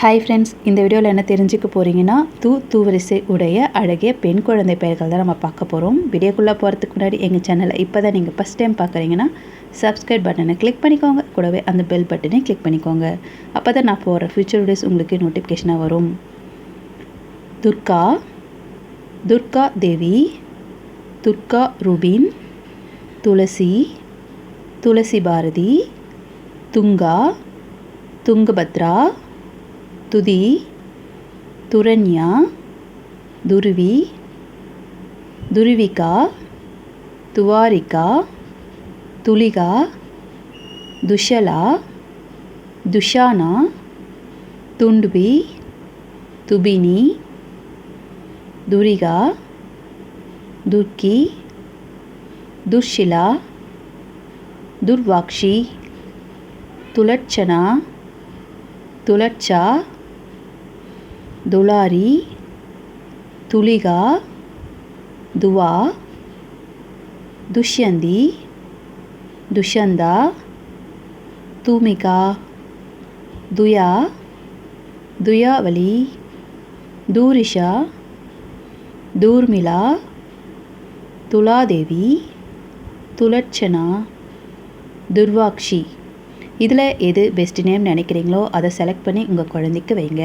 Hi friends இந்த வீடியோவில் என்ன தெரிஞ்சுக்க போகிறீங்கன்னா தூ தூவரிசை உடைய அழகிய பெண் குழந்தை பெயர்கள் தான் நம்ம பார்க்க போகிறோம் வீடியோக்குள்ளே போகிறதுக்கு முன்னாடி எங்கள் சேனலை இப்போ தான் நீங்கள் ஃபஸ்ட் டைம் பார்க்குறீங்கன்னா சப்ஸ்கிரைப் பட்டனை கிளிக் பண்ணிக்கோங்க. கூடவே அந்த பெல் பட்டனை கிளிக் பண்ணிக்கோங்க. அப்போ தான் நான் போகிற ஃபியூச்சர் வீடியோஸ் உங்களுக்கு நோட்டிஃபிகேஷனாக வரும். துர்கா துர்கா தேவி துர்கா ரூபின் துளசி துளசி பாரதி துங்கா துங்கபத்ரா துதி துரண்யா துருவி துருவிகா துவாரிகா துளிகா துஷலா துஷானா துண்டுபி துபினி துரிகா துர்க்கி துர்ஷிலா துர்வாக்ஷி துலட்சணா துலட்சா துளாரி துளிகா துவா துஷ்யந்தி துஷந்தா தூமிகா துயா துயாவலி தூரிஷா தூர்மிளா துலாதேவி துலட்சணா துர்வாக்ஷி. இதில் எது பெஸ்ட் நேம் நினைக்கிறீங்களோ அதை செலக்ட் பண்ணி உங்கள் குழந்தைக்கு வைங்க.